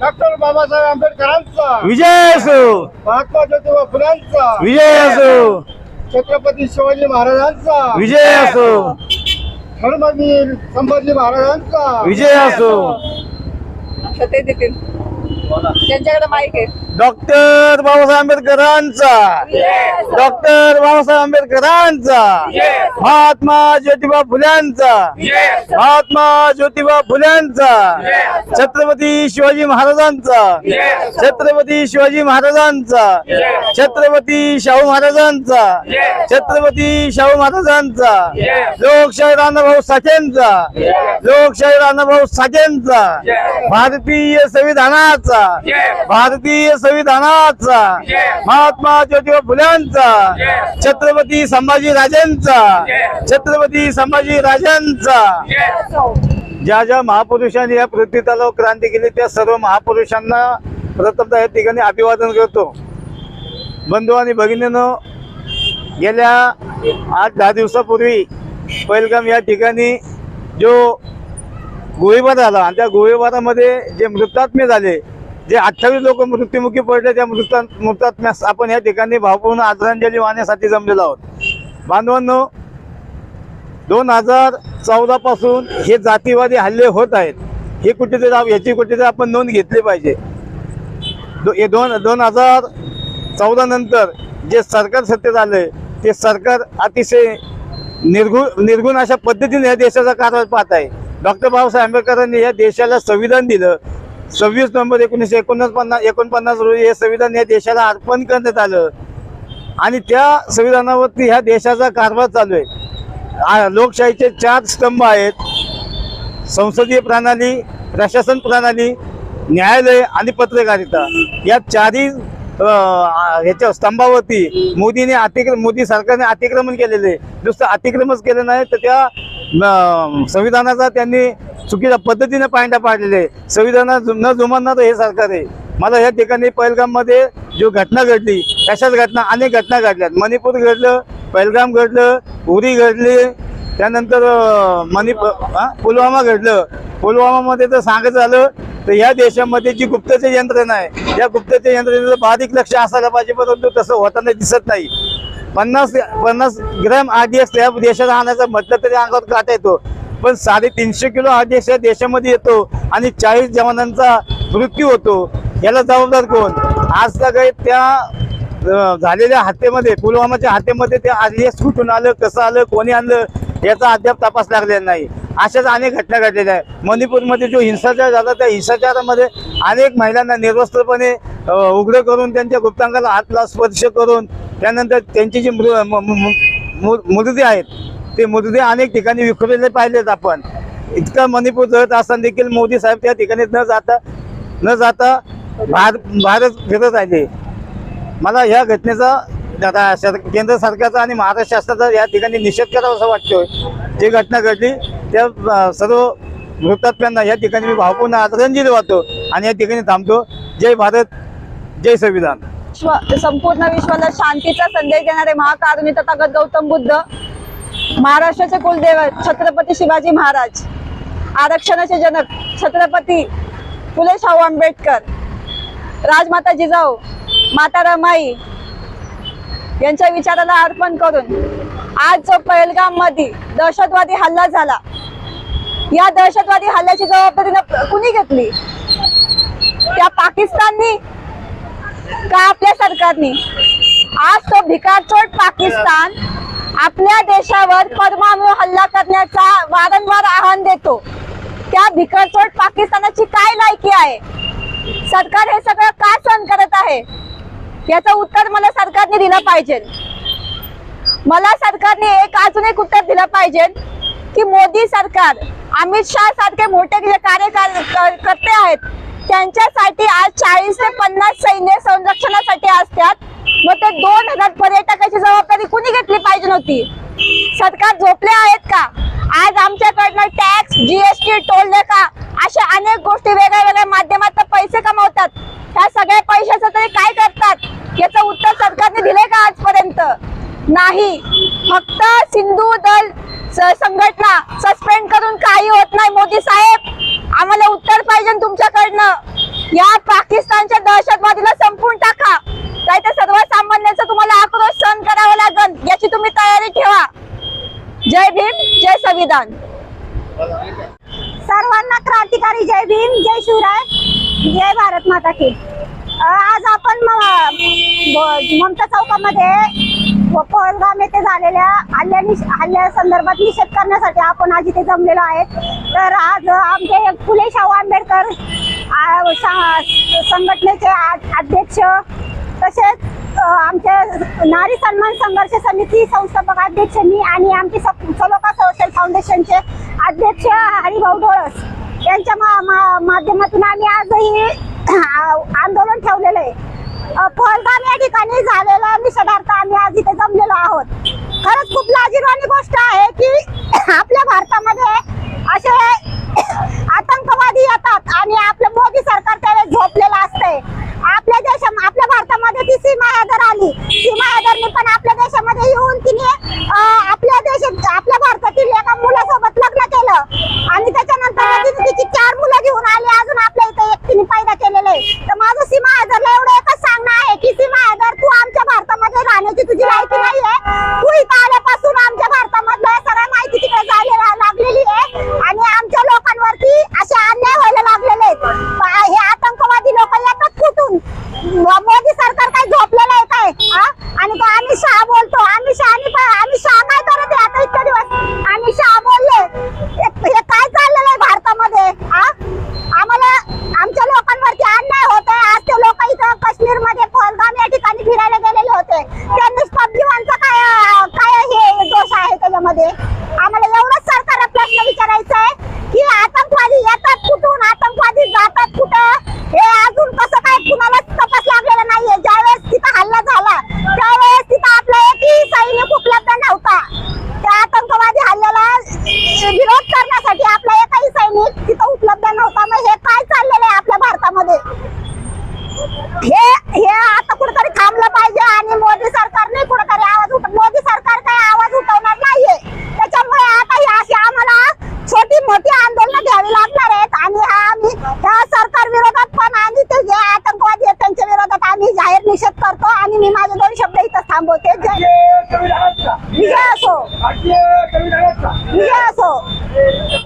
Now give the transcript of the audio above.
Doctor Babasaheb आंबेडकरांचा विजय असो. महात्मा ज्योतिबा फुलांचा विजय असो. छत्रपती शिवाजी महाराजांचा विजय असो. धर्मवीर संभाजी महाराजांचा. विजय असो. ते देतील. त्यांच्याकडे माईक आहे. डॉक्टर बाबासाहेब आंबेडकरांचा. डॉक्टर बाबासाहेब आंबेडकरांचा. महात्मा ज्योतिबा फुल्यांचा. महात्मा ज्योतिबा फुल्यांचा. छत्रपती शिवाजी महाराजांचा. छत्रपती शिवाजी महाराजांचा. छत्रपती शाहू महाराजांचा. छत्रपती शाहू महाराजांचा. लोकशाही राणाभाऊ साठेंचा. लोकशाही राणाभाऊ साठेंचा. भारतीय संविधानाचा. भारतीय संविधानाचा महात्मा ज्योतिबा फुल्यांचा छत्रपती संभाजी राजांचा छत्रपती संभाजी राजांचा. ज्या ज्या महापुरुषांनी या पृथ्वी तलावर क्रांती केली त्या सर्व महापुरुषांना प्रथमतः या ठिकाणी अभिवादन करतो. बंधू आणि भगिनीनं गेल्या आठ दहा दिवसापूर्वी पहिलगाम या ठिकाणी जो गोळीबार झाला आणि त्या गोळीबारामध्ये जे मृतात्मे झाले जे अठ्ठावीस लोक मृत्युमुखी पडले त्या मृता मृतात्म्यास आपण या ठिकाणी भावपूर्ण आदरांजली वाहण्यासाठी जमलेलो आहोत. बांधवांनो दोन हजार चौदा पासून हे जातीवादी हल्ले होत आहेत. हे कुठेतरी याची कुठेतरी आपण नोंद घेतली पाहिजे. दो- हे दोन दोन हजार चौदा नंतर जे सरकार सत्तेत आलंय ते सरकार अतिशय निर्गुण निर्गुण अशा पद्धतीने या देशाचा कारभार पाहत आहे. डॉक्टर बाबासाहेब आंबेडकरांनी या देशाला संविधान दिलं सव्वीस नोव्हेंबर एकोणीसशे एकोणपन्नास एकोणपन्नास रोजी हे संविधान या देशाला अर्पण करण्यात आलं. आणि त्या संविधानावरती ह्या देशाचा कारभार चालू आहे. लोकशाहीचे चार स्तंभ आहेत. संसदीय प्रणाली प्रशासन प्रणाली न्यायालय आणि पत्रकारिता. या चारही ह्याच्या स्तंभावरती मोदीने अतिक्रम मोदी सरकारने अतिक्रमण केलेले. आहे. नुसतं अतिक्रमच केलं नाही तर त्या संविधानाचा त्यांनी चुकीच्या पद्धतीने पायंडा पाडलेले संविधानात न जुमानणारं हे सरकार आहे. मला या ठिकाणी पहलगाममध्ये जो घटना घडली तशाच घटना? अनेक घटना घडल्यात. मणिपूर घडलं पहलगाम घडलं उरी घडली त्यानंतर मणिपूर पुलवामा घडलं. पुलवामामध्ये तर सांगायचं झालं तर या देशामध्ये जी गुप्तचर यंत्रणा आहे या गुप्तचर यंत्रणेचं बारीक लक्ष असायला पाहिजे परंतु तसं होताना दिसत नाही. पन्नास पन्नास ग्रॅम आरडीएक्स या देशात आणायचं म्हटलं तरी अंगावर काटा येतो. पण साडेतीनशे किलो हा देश या देशामध्ये येतो आणि चाळीस जवानांचा मृत्यू होतो याला जबाबदार कोण आज काही त्या झालेल्या हत्येमध्ये पुलवामाच्या हत्येमध्ये ते हे कुठून आलं कसं आलं कोणी आणलं याचा अद्याप तपास लागलेला नाही अशाच अनेक घटना घडलेल्या आहेत मणिपूरमध्ये जो हिंसाचार झाला त्या हिंसाचारामध्ये अनेक महिलांना निर्वस्त्रपणे उघडं करून त्यांच्या गुप्तांगाला हातला स्पर्श करून त्यानंतर त्यांची जी मृ म- म- आहेत ते मृतदेह अनेक ठिकाणी विखुरलेले पाहिलेत आपण. इतका मणिपूर जळत असताना देखील मोदी साहेब त्या ठिकाणी न जाता न जाता भार भारत फिरत राहिले. मला ह्या घटनेचा केंद्र सरकारचा आणि महाराष्ट्र शासनाचा या ठिकाणी निषेध करावा असं वाटतोय. जी घटना घडली त्या सर्व मृतात्म्यांना या ठिकाणी मी भावपूर्ण आदरांजली वाहतो आणि या ठिकाणी थांबतो. जय भारत जय संविधान. विश्व संपूर्ण विश्वाला शांतीचा संदेश देणारे महाकारुणी तथागत गौतम बुद्ध महाराष्ट्राचे कुलदैवत छत्रपती शिवाजी महाराज आरक्षणाचे जनक छत्रपती फुले शाहू आंबेडकर राजमाता जिजाऊ माता रमाई यांच्या विचाराला अर्पण करून आज जो पहलगाममध्ये दहशतवादी हल्ला झाला या दहशतवादी हल्ल्याची जबाबदारी कुणी घेतली? त्या पाकिस्ताननी का आपल्या सरकारने? आज तो भिकारचोट पाकिस्तान आपल्या देशावर परमाणू हल्ला करण्याचा वारंवार आव्हान देतो. त्या भिकारचोट पाकिस्तानाची काय लायकी आहे? सरकार हे सगळं का सहन करत आहे? याचं उत्तर मला सरकारने दिलं पाहिजे. मला सरकारने एक अजून एक उत्तर दिलं पाहिजे की मोदी सरकार अमित शाह सारखे मोठे जे कार्यकर्ते आहेत त्यांच्यासाठी आज चाळीस ते पन्नास सैन्य संरक्षणासाठी असतात. मग ते दोन हजार पर्यटकाची जबाबदारी कुणी घेतली पाहिजे नव्हती? सरकार झोपले आहेत का? आज आमच्याकडनं टॅक्स जीएसटी टोल लेखा अशा अनेक गोष्टी वेगळ्या वेगळ्या माध्यमात पैसे कमवतात. ह्या सगळ्या पैशाचं तरी काय करतात? याचं उत्तर सरकारने दिले का आजपर्यंत? नाही. फक्त सिंधू दल संघटना सस्पेंड करून काही होत नाही मोदी साहेब. आम्हाला उत्तर पाहिजे तुमच्याकडनं. या पाकिस्तानच्या दहशतवादीला संपून टाका. काय तर याची तुम्ही तयारी ठेवा. जय भीम जय संविधान. सर्वांना क्रांतिकारी जय भीम जय शिवराय जय भारत माता की. आज आपण ममता चौकामध्ये पहलगाम येथे झालेल्या हल्ल्या हल्ल्या संदर्भात निषेध करण्यासाठी आपण आज इथे जमलेलो आहे तर आज आमचे फुले शाहू आंबेडकर संघटनेचे अध्यक्ष तसेच आमच्या नारी सन्मान संघर्ष समिती संस्थापक अध्यक्ष मी आणि आमचे सलोका सोशल फाउंडेशनचे अध्यक्ष हरिभाऊ डोळस यांच्या माध्यमातून आम्ही आजही आंदोलन ठेवलेलं आहे. पहलगाम या ठिकाणी झालेला निषेधार्थ आम्ही आज इथे जमलेलो आहोत. खरंच खूप लाजीरवाणी गोष्ट आहे की आपल्या भारतामध्ये असे जातात आणि आपलं मोदी सरकार